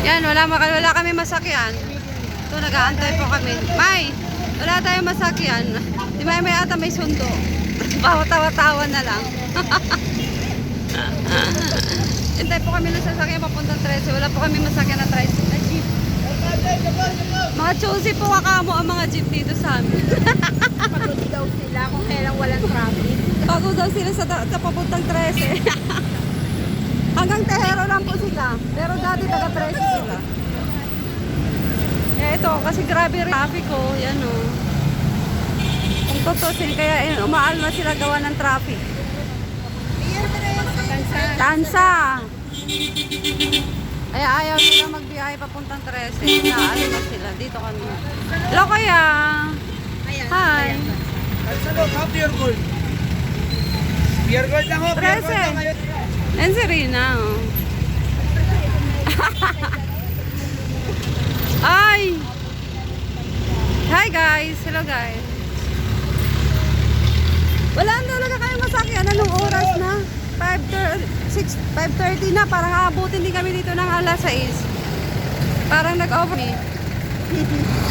Yan, wala, wala kami masakyan. Ito, nag-aantay po kami. May, wala tayong masakyan. Di may may ata may sundo. Bawa-tawa-tawa na lang. Hintay po kami ng sasakyan papuntang 13. Wala po kami masakyan na 13 na jeep. Mga choosy po kakamo ang mga jeep dito sa amin. Pagod daw sila kung kailang walang traffic. Bago daw sila sa, sa papuntang 13. Hanggang Tehero lang po sila. Pero dati taga 13 sila. Eh ito, kasi grabe rin traffic ko. Yan o. Kung tutusin, kaya eh, umaalma sila gawa ng traffic. Kansa. Tansa! Ay, ayaw nila magbiyahe papuntang 13. Naalma sila. Dito kami. Hello kaya! Hi! Ano, ha, pure gold. Pure gold lang ho, pure gold Trece. lang kayo. Yan si Rina, oh. Ay! Hi guys! Hello guys! Wala na talaga kayo masakyan. Anong oras na? 5.30 5.30 na. Parang aabutin din kami dito ng alas 6. Parang nag-over.